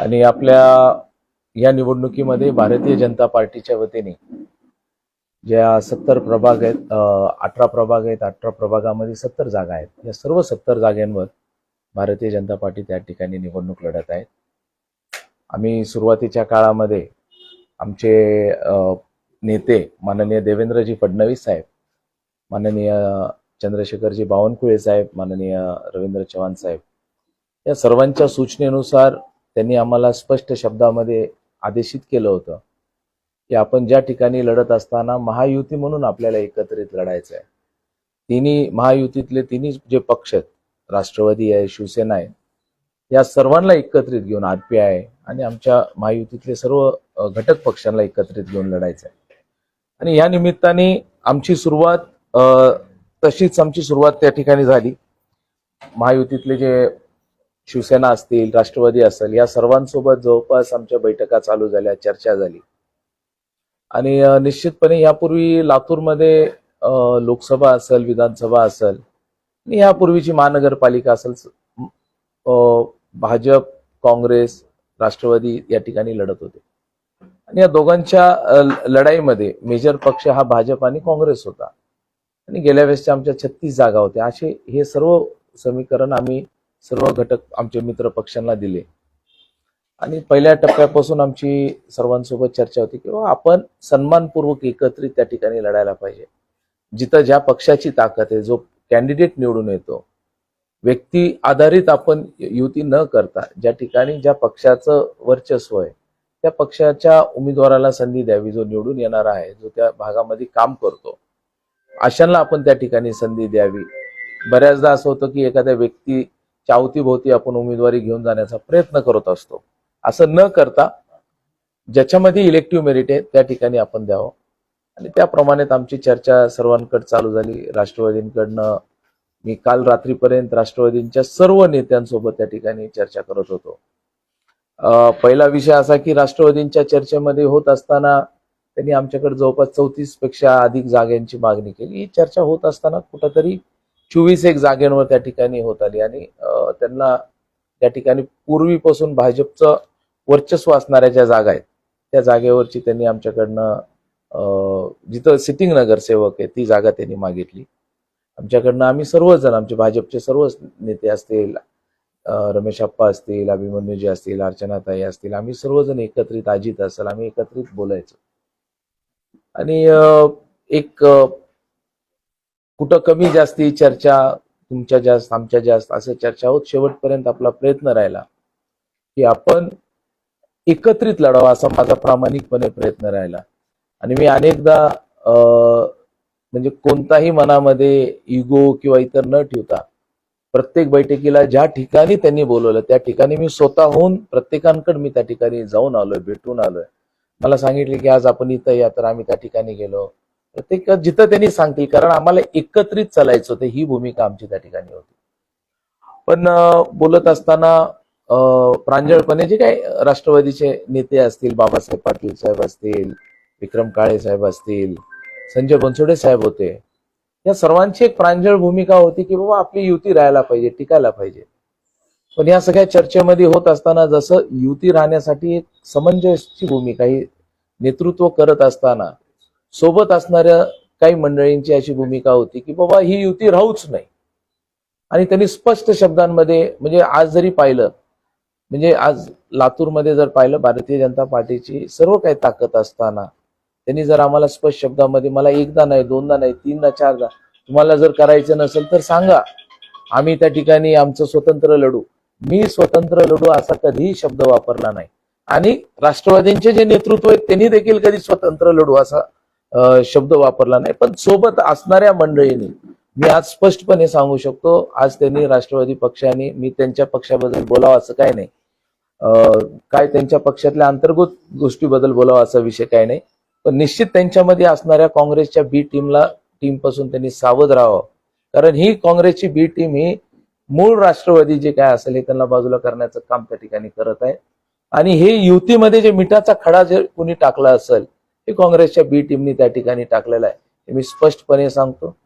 आणि आपल्या या निवडणुकीमध्ये भारतीय जनता पार्टीच्या वतीने ज्या सत्तर प्रभाग आहेत अठरा प्रभाग आहेत अठरा प्रभागामध्ये सत्तर जागा आहेत. या सर्व सत्तर जागांवर भारतीय जनता पार्टी त्या ठिकाणी निवडणूक लढत आहेत आम्ही सुरुवातीच्या काळामध्ये आमचे नेते माननीय देवेंद्रजी फडणवीस साहेब माननीय चंद्रशेखरजी बावनकुळे साहेब माननीय रवींद्र चव्हाण साहेब या सर्वांच्या सूचनेनुसार त्यांनी आम्हाला स्पष्ट शब्दामध्ये आदेशित केलं होतं की आपण ज्या ठिकाणी लढत असताना महायुती म्हणून आपल्याला एकत्रित लढायचं आहे. तिन्ही महायुतीतले तिन्ही जे पक्ष आहेत राष्ट्रवादी आहे शिवसेना आहे या सर्वांना एकत्रित घेऊन आरपीआय आणि आमच्या महायुतीतले सर्व घटक पक्षांना एकत्रित घेऊन लढायचं आहे. आणि या निमित्ताने आमची सुरुवात तशीच आमची सुरुवात त्या ठिकाणी झाली. महायुतीतले जे शिवसेना असतील राष्ट्रवादी असेल या सर्वांसोबत जवळपास आमच्या बैठका चालू झाल्या चर्चा झाली. आणि निश्चितपणे यापूर्वी लातूरमध्ये लोकसभा असेल विधानसभा असेल आणि यापूर्वीची महानगरपालिका असेल भाजप काँग्रेस राष्ट्रवादी या ठिकाणी लढत होते. आणि या दोघांच्या लढाईमध्ये मेजर पक्ष हा भाजप आणि काँग्रेस होता. आणि गेल्या वेळेसच्या आमच्या छत्तीस जागा होत्या. असे हे सर्व समीकरण आम्ही सर्व घटक आमचे मित्र पक्षांना दिले. आणि पहिल्या टप्प्यापासून आमची सर्वांसोबत चर्चा होती की आपण सन्मानपूर्वक एकत्रित त्या ठिकाणी लढायला पाहिजे. जिथं ज्या पक्षाची ताकद आहे जो कॅन्डिडेट निवडून येतो व्यक्ती आधारित आपण युती न करता ज्या ठिकाणी ज्या पक्षाचं वर्चस्व आहे त्या पक्षाच्या उमेदवाराला संधी द्यावी जो निवडून येणारा आहे जो त्या भागामध्ये काम करतो अशांना आपण त्या ठिकाणी संधी द्यावी. बऱ्याचदा असं होतं की एखाद्या व्यक्ती व्यक्तीच्या अवतीभोवती आपण उमेदवारी घेऊन जाण्याचा प्रयत्न करत असतो. असं न करता ज्याच्यामध्ये इलेक्टिव्ह मेरिट आहे त्या ठिकाणी आपण द्यावं. आणि त्याप्रमाणे आमची चर्चा सर्वांकडे चालू झाली. राष्ट्रवादींकडनं मी काल रात्रीपर्यंत राष्ट्रवादींच्या सर्व नेत्यांसोबत त्या ठिकाणी चर्चा करत होतो. पहिला विषय असा की राष्ट्रवादींच्या चर्चेमध्ये होत असताना त्यांनी आमच्याकडे जवळपास चौतीसपेक्षा अधिक जागांची मागणी केली. ही चर्चा होत असताना कुठंतरी चोवीस एक जागेंवर त्या ठिकाणी होत आली. आणि त्यांना त्या ठिकाणी पूर्वीपासून भाजपचं वर्चस्व असणाऱ्या ज्या जागा आहेत त्या जागेवरची त्यांनी आमच्याकडनं जिथं सिटिंग नगरसेवक आहे ती जागा त्यांनी मागितली. आमच्याकडनं आम्ही सर्वजण आमचे भाजपचे सर्व नेते असतील रमेश अप्पा असतील अभिमन्यूजी असतील अर्चनाताई असतील आम्ही सर्वजण एकत्रित अजित असेल आम्ही एकत्रित बोलायचो. आणि एक कुठं कमी जास्ती चर्चा तुमच्या जास्त आमच्या जास्त असं चर्चा होत शेवटपर्यंत आपला प्रयत्न राहिला की आपण एकत्रित लढावा असा माझा प्रामाणिकपणे प्रयत्न राहिला. आणि मी अनेकदा म्हणजे कोणताही मनामध्ये इगो किंवा इतर न ठेवता प्रत्येक बैठकीला ज्या ठिकाणी त्यांनी बोलवलं त्या ठिकाणी मी स्वतःहून प्रत्येकांकडे मी त्या ठिकाणी जाऊन आलोय भेटून आलोय. मला सांगितले की आज आपण इथं या तर आम्ही त्या ठिकाणी गेलो. प्रत्येक जिथं त्यांनी सांगतील कारण आम्हाला एकत्रित चालायचं होतं ही भूमिका आमची त्या ठिकाणी होती. पण बोलत असताना प्रांजळपणे जे काही राष्ट्रवादीचे नेते असतील बाबासाहेब पाटील साहेब असतील विक्रम काळे साहेब असतील संजय बनसोडे साहेब होते या सर्वांची एक प्रांजळ भूमिका होती की बाबा आपली युती राहायला पाहिजे टिकायला पाहिजे. पण या सगळ्या चर्चेमध्ये होत असताना जसं युती राहण्यासाठी एक समंजसची भूमिका ही नेतृत्व करत असताना सोबत असणाऱ्या काही मंडळींची अशी भूमिका होती की बाबा ही युती राहूच नाही. आणि त्यांनी स्पष्ट शब्दांमध्ये म्हणजे आज जरी पाहिलं म्हणजे आज लातूरमध्ये जर पाहिलं भारतीय जनता पार्टीची सर्व काही ताकद असताना त्यांनी जर आम्हाला स्पष्ट शब्दामध्ये मला एकदा नाही दोनदा नाही तीनदा चारदा तुम्हाला जर करायचं नसेल तर सांगा. आम्ही त्या ठिकाणी आमचं स्वतंत्र लढू. मी स्वतंत्र लढू असा कधीही शब्द वापरला नाही. आणि राष्ट्रवादींचे जे नेतृत्व आहेत त्यांनी देखील कधी स्वतंत्र लढू असा शब्द वापरला नाही. पण सोबत असणाऱ्या मंडळींनी मी आज स्पष्टपणे सांगू शकतो आज त्यांनी राष्ट्रवादी पक्षाने मी त्यांच्या पक्षाबद्दल बोलावं असं काय नाही. काय त्यांच्या पक्षातल्या अंतर्गत गोष्टीबद्दल बोलावं असा विषय काय नाही. पण निश्चित त्यांच्यामध्ये असणाऱ्या काँग्रेसच्या बी टीमला टीमपासून त्यांनी सावध राहावं. कारण ही काँग्रेसची बी टीम ही मूळ राष्ट्रवादी जे काय असेल हे त्यांना बाजूला करण्याचं काम त्या ठिकाणी करत आहे. आणि हे युतीमध्ये जे मिठाचा खडा जे कुणी टाकला असेल हे काँग्रेसच्या बी टीमनी त्या ठिकाणी टाकलेलं आहे. हे मी स्पष्टपणे सांगतो.